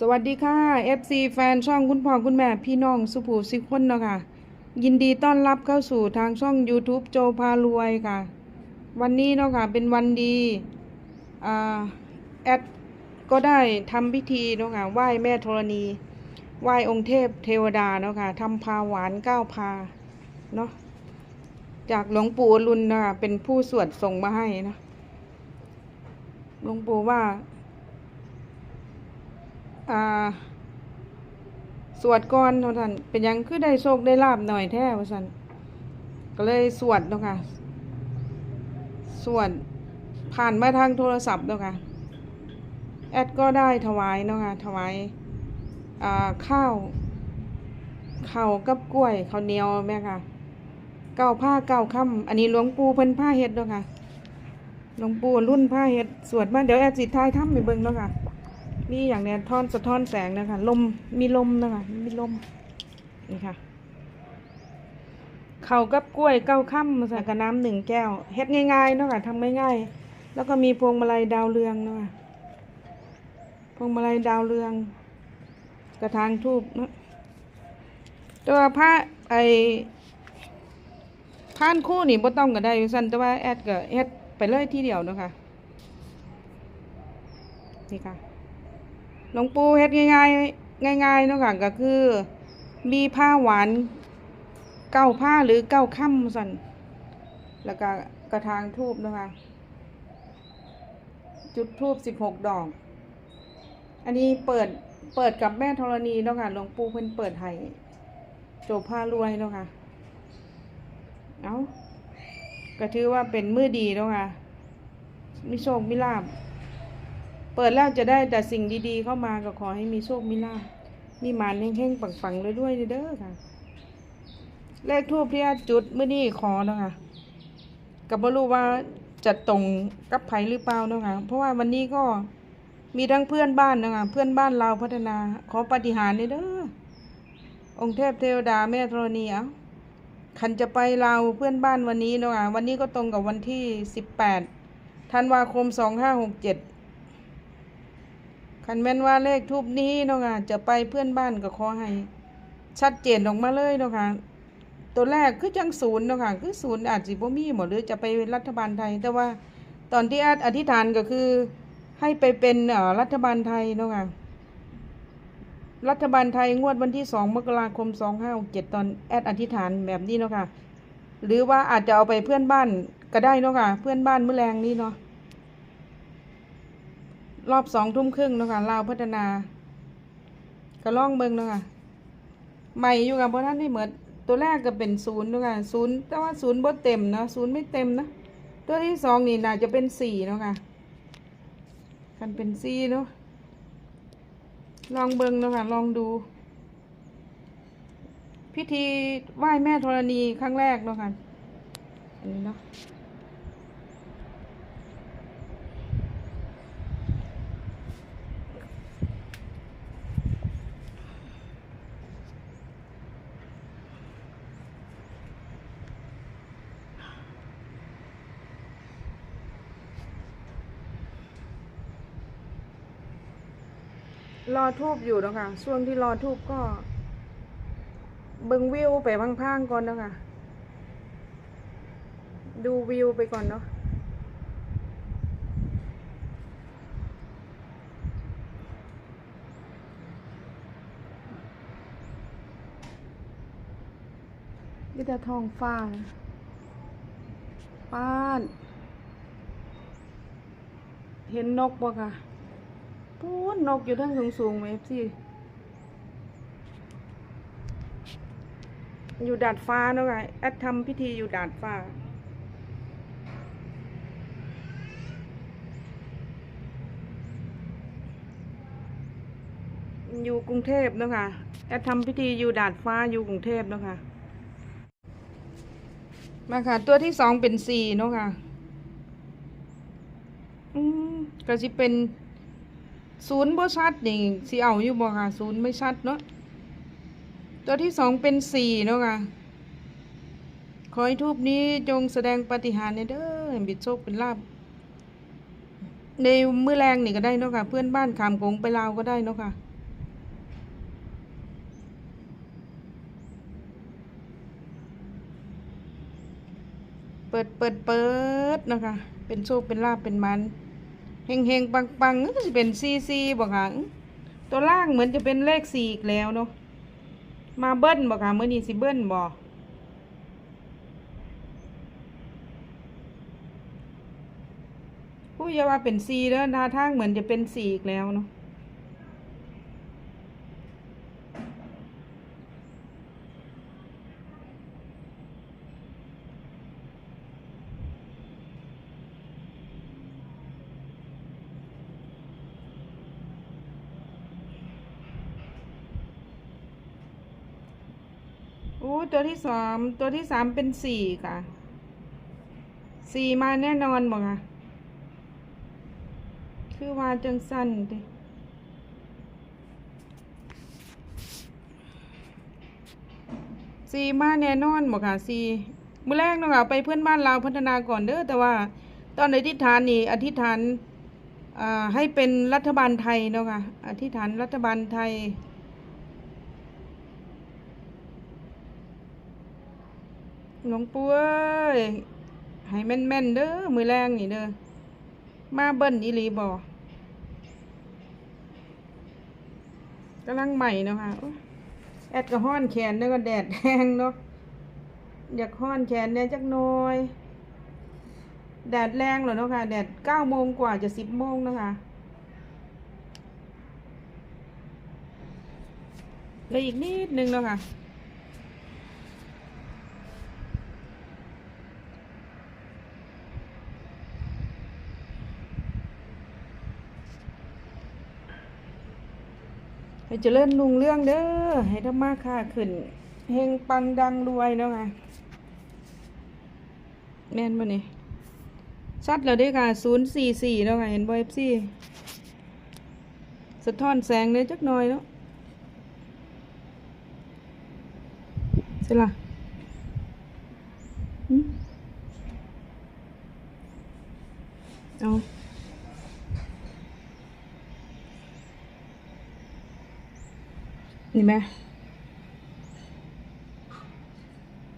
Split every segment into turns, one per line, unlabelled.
สวัสดีค่ะ FC แฟนช่องคุณพ่อคุณแม่พี่น้องสุภูสิคนเนาะค่ะ ยินดีต้อนรับเข้าสู่ทางช่อง YouTube โจพารวยค่ะ วันนี้เนาะค่ะเป็นวันดีอ่าแอดก็ได้ทำพิธีเนาะค่ะไหว้แม่ธรณีไหว้องค์เทพเทวดาเนาะค่ะทำพาหวานเก้าพาเนาะจากหลวงปู่อรุณเนาะคะเป็นผู้สวดส่งมาให้เนาะหลวงปู่ว่า อ่า สวดก่อนท่านเป็นยังคือได้โชคได้ลาบหน่อยแท้ว่สันก็เลยสวดเนาะค่ะ สวดผ่านมาทางโทรศัพท์เนาะค่ะ แอดก็ได้ถวายเนาะค่ะ ถวายอ่าข้าวข้าวกับกล้วยข้าวเหนียวแม่ค่ะ เก้าผ้าเก้าค่ำอันนี้หลวงปู่เพิ่นผ้าเฮ็ดเนาะค่ะหลวงปู่รุ่นผ้าเฮ็ดสวดมาเดี๋ยวแอดสิทายทำให้เบิ่งเนาะค่ะ มีอย่างเนี้ยท่อนสะท้อนแสงนะคะ ลมมีลมนะคะมีลมนี่ค่ะเข่ากับกล้วยเก้าค่ำมาใส่กับน้ำหนึ่งแก้วเฮ็ดง่ายๆเนาะค่ะทำง่ายๆแล้วก็มีพวงมาลัยดาวเรืองเนาะค่ะพวงมาลัยดาวเรือง กระถางทูบเนาะตัวพระไอพานคู่นี่บ่ต้องก็ได้อยู่ซั่นแต่ว่าแอดก็เฮ็ดไปเลยทีเดียวเนาะค่ะนี่ค่ะ หลวงปู่เฮ็ดง่ายๆ ง่ายๆเนาะค่ะก็คือ มีผ้าหวานเก้าผ้าหรือเก้าค่ำสั่นแล้วก็กระถางทูบนะคะ จุดทูบสิบหกดอก อันนี้เปิดเปิดกับแม่ธรณีเนาะค่ะหลวงปู่เพิ่นเปิดให้โจบผ้ารวยเนาะค่ะเอาก็ถือว่าเป็นมือดีเนาะค่ะ มีโชคมีลาบ เปิดแล้วจะได้แต่สิ่งดีๆ เข้ามาก็ขอให้มีโชคมีลาภมีหมานแห้งๆปังๆด้วยๆเด้อค่ะ เลขทูปที่อาจุดเมื่อนี้ขอเนาะค่ะกับบ่รู้ว่าจะตรงกับไผหรือเปล่าเนาะค่ะเพราะว่าวันนี้ก็มีทั้งเพื่อนบ้านเนาะค่ะเพื่อนบ้านเราพัฒนา ขอปฏิหารย์เด้อองค์เทพเทวดาแม่ธรณีเอาขันจะไปเราเพื่อนบ้านวันนี้เนาะค่ะวันนี้ก็ตรงกับวันที่สิบแปดธันวาคมสองห้าหกเจ็ด คันแม่นว่าเลขทูบนี้เนาะค่ะจะไปเพื่อนบ้านก็ขอให้ ชัดเจนออกมาเลยเนาะค่ะตัวแรกคือจังศูนย์เนาะค่ะคือศูนย์อาจสิบ่มีหมดหรือจะไปรัฐบาลไทย แต่ว่าตอนที่อาอธิษฐานก็คือ ให้ไปเป็นเอ่อรัฐบาลไทยเนาะค่ะรัฐบาลไทยงวดวันที่สองมกราคมสองห้าเจ็ดตอนแอดอธิษฐานแบบนี้เนาะค่ะหรือว่าอาจจะเอาไปเพื่อนบ้านก็ได้เนาะค่ะเพื่อนบ้านเมื่อแรงนี้เนาะ รอบสองทุ่มครึ่งเนาะค่ะลาวพัฒนา ก็ล่องเบิงเนาะค่ะใหม่อยู่กับพวกท่านที่เหมือนตัวแรกก็เป็นศูนย์เนาะค่ะศูนย์แต่ว่าศูนย์บ่เต็มเนาะศูนย์ไม่เต็มนะตัวที่สองนี่น่าจะเป็นสี่เนาะค่ะกันเป็นสี่เนาะลองเบิงเนาะค่ะลองดู พิธีไหว้แม่ธรณีครั้งแรกเนาะค่ะอันนี้เนาะ รอทูบอยู่เนาะคะช่วงที่รอทูบก็เบิ่งวิวไปพังๆก่อนเนาะคะดูวิวไปก่อนเนาะนี่แต่ท้องฟ้าป้าน เห็นนกบ่ค่ะ พูนนกอยู่ทั้งสูงสูงไหมพี่อยู่ดาดฟ้าเนาะไงแอดทำพิธีอยู่ดาดฟ้า อยู่กรุงเทพเนาะค่ะแอดทำพิธีอยู่ดาดฟ้าอยู่กรุงเทพเนาะค่ะมาค่ะ ตัวที่สองเป็นสี่เนาะค่ะ อืมก็สิเป็น ศูนย์บ่ชัดนี่สีเอาอยู่บ่ค่ะศูนย์ไม่ชัดเนาะตัวที่สองเป็นสี่เนาะค่ะขอให้ทูปนี้จงแสดงปฏิหารในเด้อบิดโชคเป็นลาบในเมื่อแรงนี่ก็ได้เนาะค่ะ เพื่อนบ้านขามกงไปลาวก็ได้เนาะค่ะ เปิดเปิดเปิดนะคะเป็นโชคเป็นลาบเป็นมัน เฮงเฮงปังปังๆก็จะเป็นซีซีบอกค่ะตัวล่างเหมือนจะเป็นเลขสี่อีกแล้วเนาะมาเบิ้ลบอกค่ะเมื่อนี้สิเบิ้ลบอกผู้ยาว่าเป็นซีแล้วท่าทางเหมือนจะเป็นสี่อีกแล้วเนาะ อ้ตัวที่สามตัวที่สามเป็นสี่ค่ะสี่มาแน่นอนบอกค่ะคือว่าจังสั้นด้สี่มาแน่นอนบอกค่ะสี่มื้อแรกเนาะค่ะไปเพื่อนบ้านเราพัฒนาก่อนเด้อแต่ว่าตอนอธิษฐานนี่อธิษฐานอ่าให้เป็นรัฐบาลไทยเนาะค่ะอธิษฐานรัฐบาลไทย หลวงปู่เอ้ยให้แม่นๆเด้อมือแรงนี่เด้อมาเบิ้ลอีหลีบ่กำลังใหม่นะคะแอดก็ห้อนแขนแล้วก็แดดแห้งเนาะอยากห้อนแขนเนี่ยจักหน่อย แดดแรงเหรอเนาะค่ะ แดดเก้าโมงกว่าจะสิบโมงนะคะเลืออีกนิดนึงเนาะค่ะ ให้เจริญรุ่งเรื่องเด้อให้ธรรมาค่าขึ้นเฮงปังดังรวยเนาะค่ะแม่นบ่นี่ชัดแล้วเด้ค่ะศูนย์สี่สี่เนาะค่ะเห็นบ่เอฟซีสะท้อนแสงเลยจักหน่อยเนาะใช่ล่ะหึเอา นี่ไหม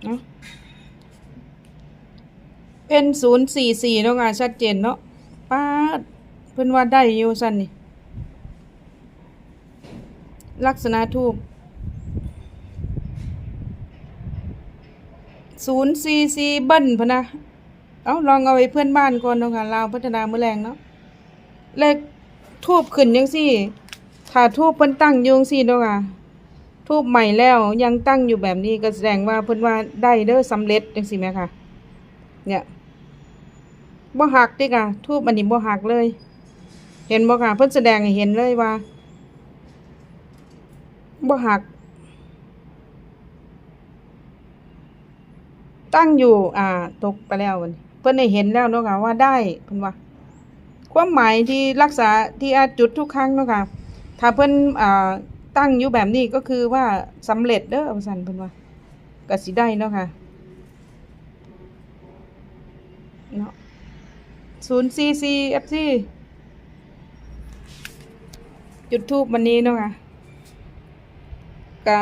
เนาะเป็นศูนย์สี่สี่เนาะงานชัดเจนเนาะป้าเพิ่อนว่าได้อยู่สั่นนี่ ลักษณะทูบศูนย์สี่สี่เบิ้ลพะนะ เอาลองเอาไว้เพื่อนบ้านก่อนเนาะค่ะลาวพัฒนาเมื่อแรงเนาะเลขทูบขึ้นยังสี่ถ้าทูบเพิ่นตั้งยงซี่เนาะค่ะ ทูบใหม่แล้วยังตั้งอยู่แบบนี้ก็แสดงว่าเพิ่นว่าได้เด้อสำเร็จจังซี่แหมค่ะ เนี่ยบ่หักด้ค่ะทูบอันนี้บ่หักเลย เห็นบ่ค่ะเพิ่นแสดงให้เห็นเลยว่าบ่หัก ตั้งอยู่ อ่า ตกไปแล้วมันเพิ่นได้เห็นแล้วเนาะค่ะ ว่าได้เพิ่นว่า ความหมายที่รักษาที่อาจุดทุกครั้งเนาะค่ะถ้าเพิ่นอ่า ตั้งอยู่แบบนี้ก็คือว่าสำเร็จเด้อว่าซั่นเพิ่นว่าก็สิได้เนาะค่ะเนาะ044 FC จุดทูปวันนี้เนาะค่ะก็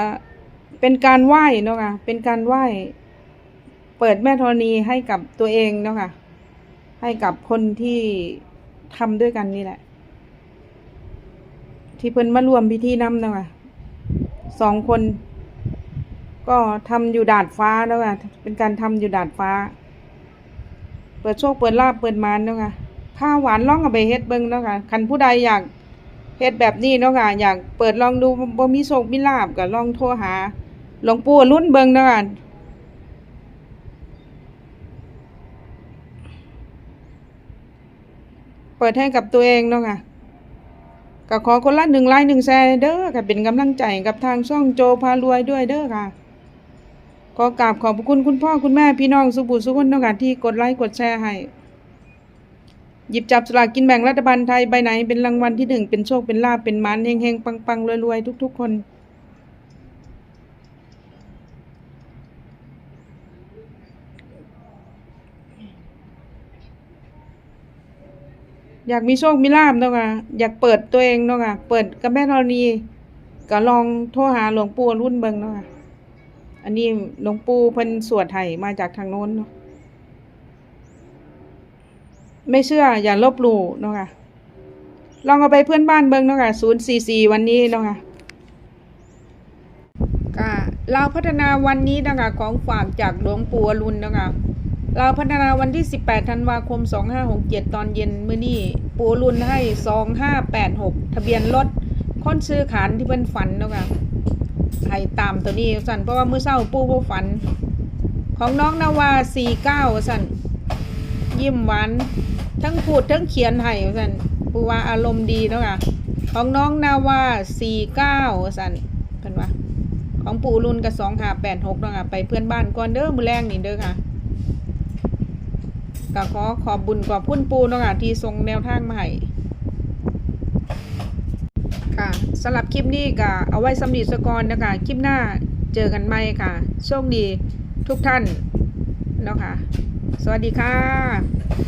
เป็นการไหว้เนาะค่ะเป็นการไหว้ เปิดแม่ธรณีให้กับตัวเองเนาะค่ะให้กับคนที่ทำด้วยกันนี่แหละ ที่เพิ่นมารวมพิธีนำเนาะค่ะสองคน ก็ทำอยู่ดาดฟ้าเนาะค่ะเป็นการทำอยู่ดาดฟ้า เปิดโชคเปิดลาบเปิดมานเนาะค่ะผ้าหวานล่องเอาไปเฮ็ดเบิ่งเนาะค่ะคันผู้ใดอยากเฮ็ดแบบนี้เนาะค่ะอยากเปิดลองดูบ่มีโชคมีลาบก็ลองโทรหาหลวงปู่รุ่นเบิ่งเนาะค่ะเปิดให้กับตัวเองเนาะค่ะ ก็ขอคนละหนึ่งไลน์หนึ่งแชร์เด้อค่ะเป็นกำลังใจกับทางช่องโจพารวยด้วยเด้อค่ะ ขอกราบขอบพระคุณคุณพ่อคุณแม่พี่น้องสุบุสุคนนกาที่กดไลค์กดแชร์ให้ หยิบจับสลากกินแบ่งรัฐบาลไทยใบไหนเป็นรางวัลที่หนึ่งเป็นโชคเป็นลาบเป็นมันเฮงๆปังๆรวยๆทุก ๆ คน อยากมีโชคมีลาภเนาะค่ะอยากเปิดตัวเองเนาะค่ะเปิดกับแม่ธรณีก็ลองโทรหาหลวงปู่รุ่นเบิงเนาะค่ะอันนี้หลวงปู่เพิ่นสวดไห้มาจากทางโน้นเนาะไม่เชื่ออย่าลบหลู่เนาะค่ะลองเอาไปเพื่อนบ้านเบิงเนาะค่ะ044วันนี้เนาะค่ะก็เราพัฒนาวันนี้เนาะคะของฝากจากหลวงปู่อรุณเนาะคะ เราวพัฒนาวันที่ 18 ธันวาคม 2567 ตอนเย็นมื้อนี้ปูรุณให้ 2586 ทะเบียนรถค้นซื้อขานที่เพิ่นฝันเนาะค่ะให้ตามตัวนี้สั่นเพราะว่ามื้อเช้าปู่บ่ฝัน ของน้องนาวา 49 สั่นยิ้มหวานทั้งพูดทั้งเขียนให้สันปูว่าอารมณ์ดีเนาะค่ะของน้องนาวาสี่เก้าสันเพิ่นว่าของปูรุ่นกับสองห้าแปดหกเนาะค่ะไปเพื่อนบ้านก่อนเด้อมือแรงนี่เด้อค่ะ ก็ขอขอบบุญขอบพุ่นปูเนาะค่ะที่ทรงแนวทางมาให้ค่ะสำหรับคลิปนี้ก็เอาไว้สำหรับสกอนนะคะคลิปหน้าเจอกันใหม่ค่ะโชคดีทุกท่านเนาะค่ะ สวัสดีค่ะ